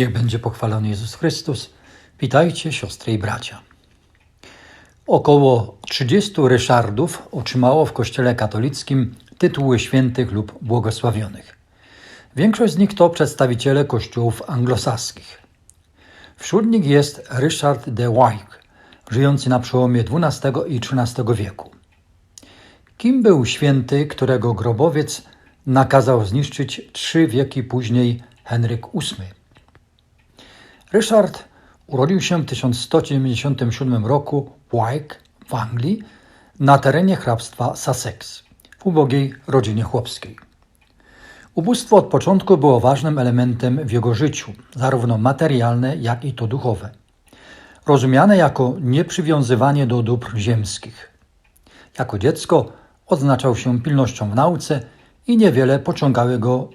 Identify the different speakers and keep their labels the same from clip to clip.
Speaker 1: Niech będzie pochwalony Jezus Chrystus. Witajcie, siostry i bracia. Około 30 Ryszardów otrzymało w Kościele katolickim tytuły świętych lub błogosławionych. Większość z nich to przedstawiciele kościołów anglosaskich. Wśród nich jest Ryszard de Wyke, żyjący na przełomie XII i XIII wieku. Kim był święty, którego grobowiec nakazał zniszczyć trzy wieki później Henryk VIII? Ryszard urodził się w 1197 roku w Wyke w Anglii na terenie hrabstwa Sussex w ubogiej rodzinie chłopskiej. Ubóstwo od początku było ważnym elementem w jego życiu, zarówno materialne, jak i to duchowe. Rozumiane jako nieprzywiązywanie do dóbr ziemskich. Jako dziecko odznaczał się pilnością w nauce i niewiele pociągały go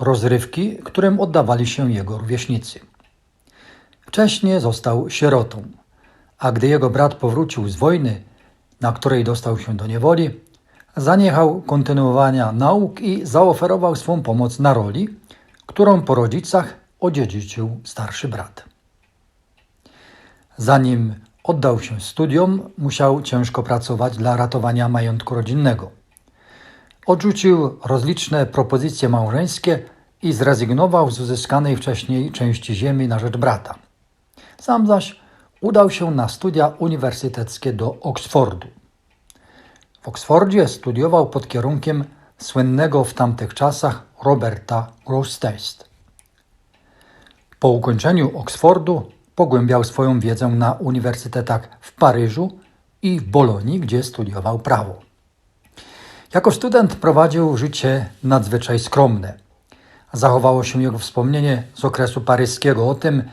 Speaker 1: rozrywki, którym oddawali się jego rówieśnicy. Wcześniej został sierotą, a gdy jego brat powrócił z wojny, na której dostał się do niewoli, zaniechał kontynuowania nauk i zaoferował swą pomoc na roli, którą po rodzicach odziedziczył starszy brat. Zanim oddał się studiom, musiał ciężko pracować dla ratowania majątku rodzinnego. Odrzucił rozliczne propozycje małżeńskie i zrezygnował z uzyskanej wcześniej części ziemi na rzecz brata. Sam zaś udał się na studia uniwersyteckie do Oksfordu. W Oksfordzie studiował pod kierunkiem słynnego w tamtych czasach Roberta Grosseteste. Po ukończeniu Oksfordu pogłębiał swoją wiedzę na uniwersytetach w Paryżu i w Bolonii, gdzie studiował prawo. Jako student prowadził życie nadzwyczaj skromne. Zachowało się jego wspomnienie z okresu paryskiego o tym,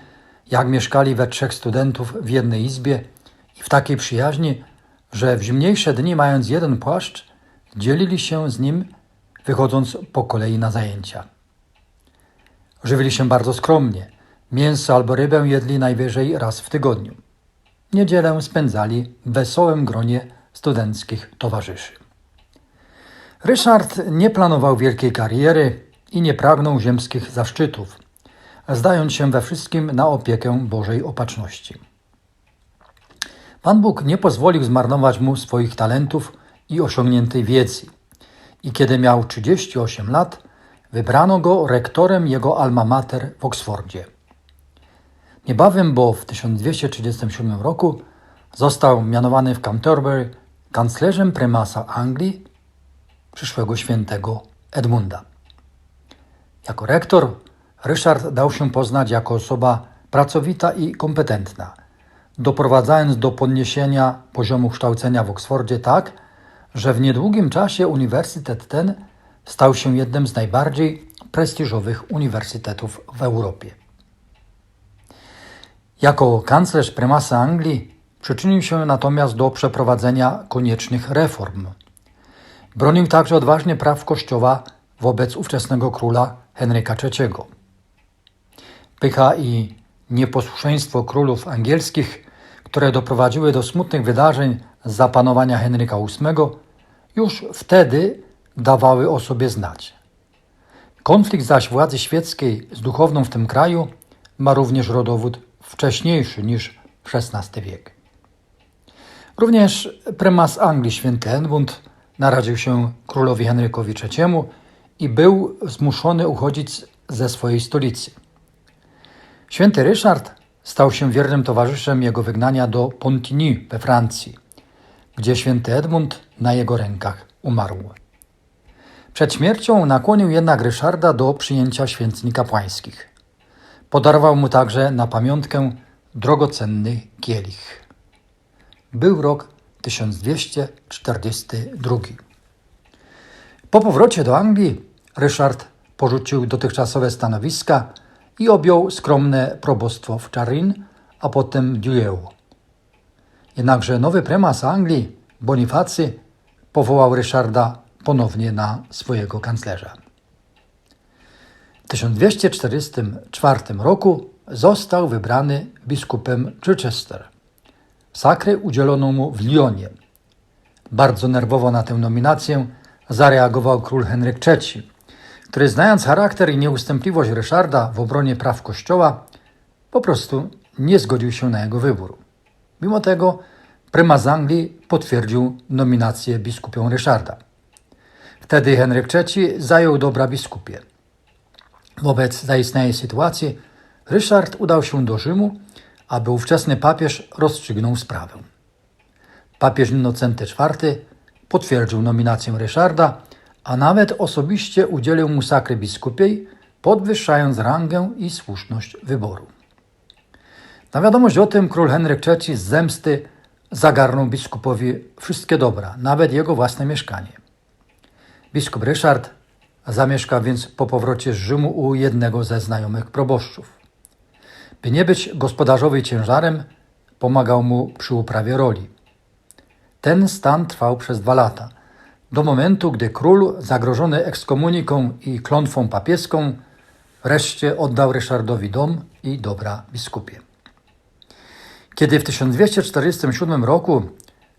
Speaker 1: jak mieszkali we trzech studentów w jednej izbie i w takiej przyjaźni, że w zimniejsze dni, mając jeden płaszcz, dzielili się z nim, wychodząc po kolei na zajęcia. Żywili się bardzo skromnie. Mięso albo rybę jedli najwyżej raz w tygodniu. Niedzielę spędzali w wesołym gronie studenckich towarzyszy. Ryszard nie planował wielkiej kariery i nie pragnął ziemskich zaszczytów, zdając się we wszystkim na opiekę Bożej Opatrzności. Pan Bóg nie pozwolił zmarnować mu swoich talentów i osiągniętej wiedzy. I kiedy miał 38 lat, wybrano go rektorem jego alma mater w Oksfordzie. Niebawem, bo w 1237 roku został mianowany w Canterbury kanclerzem prymasa Anglii, przyszłego świętego Edmunda. Jako rektor Ryszard dał się poznać jako osoba pracowita i kompetentna – doprowadzając do podniesienia poziomu kształcenia w Oksfordzie tak, że w niedługim czasie uniwersytet ten stał się jednym z najbardziej prestiżowych uniwersytetów w Europie. Jako kanclerz prymasa Anglii przyczynił się natomiast do przeprowadzenia koniecznych reform. Bronił także odważnie praw Kościoła wobec ówczesnego króla Henryka III. Pycha i nieposłuszeństwo królów angielskich, które doprowadziły do smutnych wydarzeń za panowania Henryka VIII, już wtedy dawały o sobie znać. Konflikt zaś władzy świeckiej z duchowną w tym kraju ma również rodowód wcześniejszy niż XVI wiek. Również prymas Anglii święty Edmund naradził się królowi Henrykowi III i był zmuszony uchodzić ze swojej stolicy. Święty Ryszard stał się wiernym towarzyszem jego wygnania do Pontigny we Francji, gdzie święty Edmund na jego rękach umarł. Przed śmiercią nakłonił jednak Ryszarda do przyjęcia święceń kapłańskich. Podarował mu także na pamiątkę drogocenny kielich. Był rok 1242. Po powrocie do Anglii Ryszard porzucił dotychczasowe stanowiska i objął skromne probostwo w Charin, a potem Dieu. Jednakże nowy prymas Anglii, Bonifacy, powołał Ryszarda ponownie na swojego kanclerza. W 1244 roku został wybrany biskupem Chichester. Sakry udzielono mu w Lyonie. Bardzo nerwowo na tę nominację zareagował król Henryk III, który znając charakter i nieustępliwość Ryszarda w obronie praw Kościoła, po prostu nie zgodził się na jego wybór. Mimo tego prymas Anglii potwierdził nominację biskupią Ryszarda. Wtedy Henryk III zajął dobra biskupie. Wobec zaistniałej sytuacji Ryszard udał się do Rzymu, aby ówczesny papież rozstrzygnął sprawę. Papież Innocenty IV potwierdził nominację Ryszarda, a nawet osobiście udzielił mu sakry biskupiej, podwyższając rangę i słuszność wyboru. Na wiadomość o tym król Henryk III z zemsty zagarnął biskupowi wszystkie dobra, nawet jego własne mieszkanie. Biskup Ryszard zamieszkał więc po powrocie z Rzymu u jednego ze znajomych proboszczów. By nie być gospodarzowi ciężarem, pomagał mu przy uprawie roli. Ten stan trwał przez dwa lata, do momentu, gdy król, zagrożony ekskomuniką i klątwą papieską, wreszcie oddał Ryszardowi dom i dobra biskupie. Kiedy w 1247 roku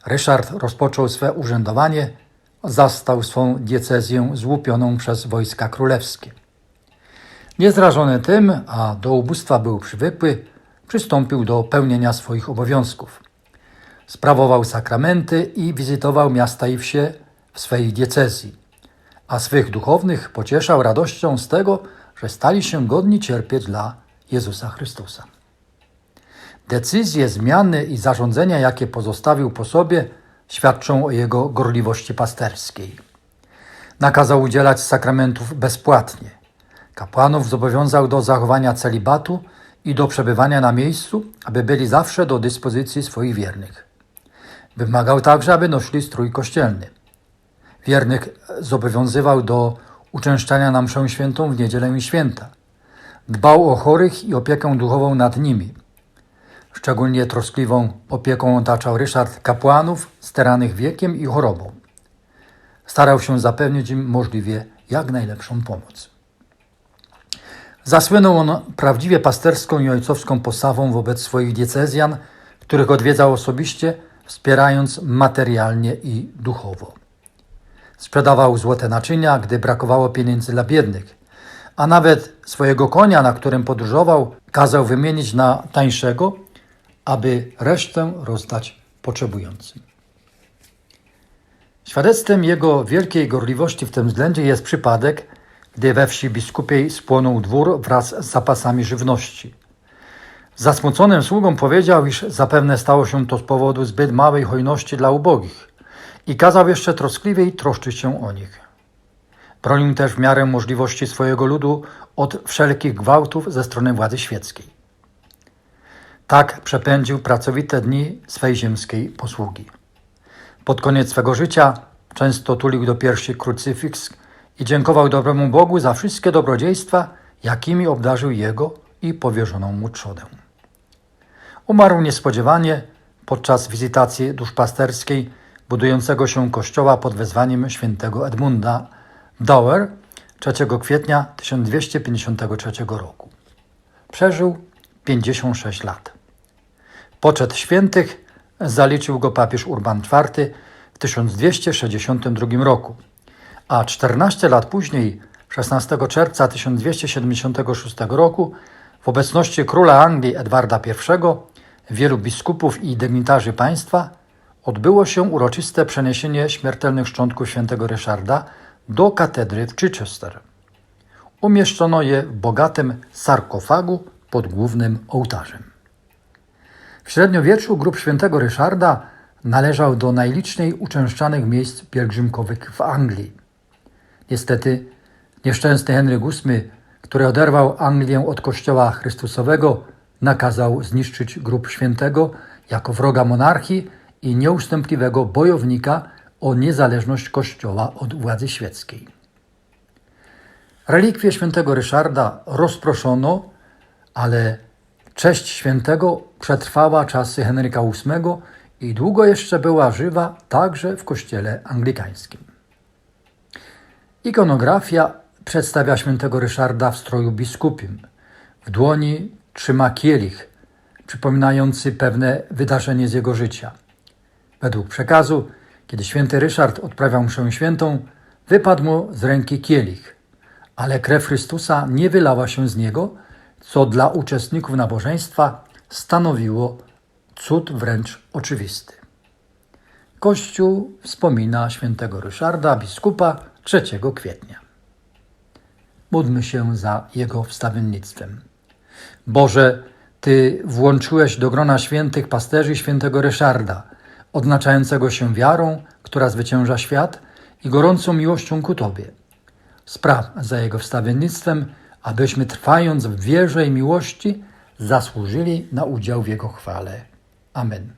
Speaker 1: Ryszard rozpoczął swe urzędowanie, zastał swą diecezję złupioną przez wojska królewskie. Niezrażony tym, a do ubóstwa był przywykły, przystąpił do pełnienia swoich obowiązków. Sprawował sakramenty i wizytował miasta i wsie w swej diecezji, a swych duchownych pocieszał radością z tego, że stali się godni cierpieć dla Jezusa Chrystusa. Decyzje, zmiany i zarządzenia, jakie pozostawił po sobie, świadczą o jego gorliwości pasterskiej. Nakazał udzielać sakramentów bezpłatnie. Kapłanów zobowiązał do zachowania celibatu i do przebywania na miejscu, aby byli zawsze do dyspozycji swoich wiernych. Wymagał także, aby nosili strój kościelny. Wiernych zobowiązywał do uczęszczania na mszę świętą w niedzielę i święta. Dbał o chorych i opiekę duchową nad nimi. Szczególnie troskliwą opieką otaczał Ryszard kapłanów steranych wiekiem i chorobą. Starał się zapewnić im możliwie jak najlepszą pomoc. Zasłynął on prawdziwie pasterską i ojcowską postawą wobec swoich diecezjan, których odwiedzał osobiście, wspierając materialnie i duchowo. Sprzedawał złote naczynia, gdy brakowało pieniędzy dla biednych, a nawet swojego konia, na którym podróżował, kazał wymienić na tańszego, aby resztę rozdać potrzebującym. Świadectwem jego wielkiej gorliwości w tym względzie jest przypadek, gdy we wsi biskupiej spłonął dwór wraz z zapasami żywności. Zasmuconym sługom powiedział, iż zapewne stało się to z powodu zbyt małej hojności dla ubogich i kazał jeszcze troskliwiej troszczyć się o nich. Bronił też w miarę możliwości swojego ludu od wszelkich gwałtów ze strony władzy świeckiej. Tak przepędził pracowite dni swej ziemskiej posługi. Pod koniec swego życia często tulił do piersi krucyfiks i dziękował dobremu Bogu za wszystkie dobrodziejstwa, jakimi obdarzył jego i powierzoną mu trzodę. Umarł niespodziewanie podczas wizytacji duszpasterskiej budującego się kościoła pod wezwaniem świętego Edmunda Dower 3 kwietnia 1253 roku. Przeżył 56 lat. Poczet świętych zaliczył go papież Urban IV w 1262 roku, a 14 lat później, 16 czerwca 1276 roku, w obecności króla Anglii Edwarda I, wielu biskupów i dygnitarzy państwa, odbyło się uroczyste przeniesienie śmiertelnych szczątków świętego Ryszarda do katedry w Chichester. Umieszczono je w bogatym sarkofagu pod głównym ołtarzem. W średniowieczu grób świętego Ryszarda należał do najliczniej uczęszczanych miejsc pielgrzymkowych w Anglii. Niestety nieszczęsny Henryk VIII, który oderwał Anglię od Kościoła Chrystusowego, nakazał zniszczyć grób świętego jako wroga monarchii i nieustępliwego bojownika o niezależność Kościoła od władzy świeckiej. Relikwie świętego Ryszarda rozproszono, ale cześć świętego przetrwała czasy Henryka VIII i długo jeszcze była żywa także w kościele anglikańskim. Ikonografia przedstawia świętego Ryszarda w stroju biskupim. W dłoni trzyma kielich, przypominający pewne wydarzenie z jego życia. Według przekazu, kiedy święty Ryszard odprawiał mszę świętą, wypadł mu z ręki kielich, ale krew Chrystusa nie wylała się z niego, co dla uczestników nabożeństwa stanowiło cud wręcz oczywisty. Kościół wspomina świętego Ryszarda, biskupa 3 kwietnia. Módlmy się za jego wstawiennictwem. Boże, Ty włączyłeś do grona świętych pasterzy świętego Ryszarda, odznaczającego się wiarą, która zwycięża świat i gorącą miłością ku Tobie. Spraw za jego wstawiennictwem, abyśmy trwając w wierze i miłości zasłużyli na udział w jego chwale. Amen.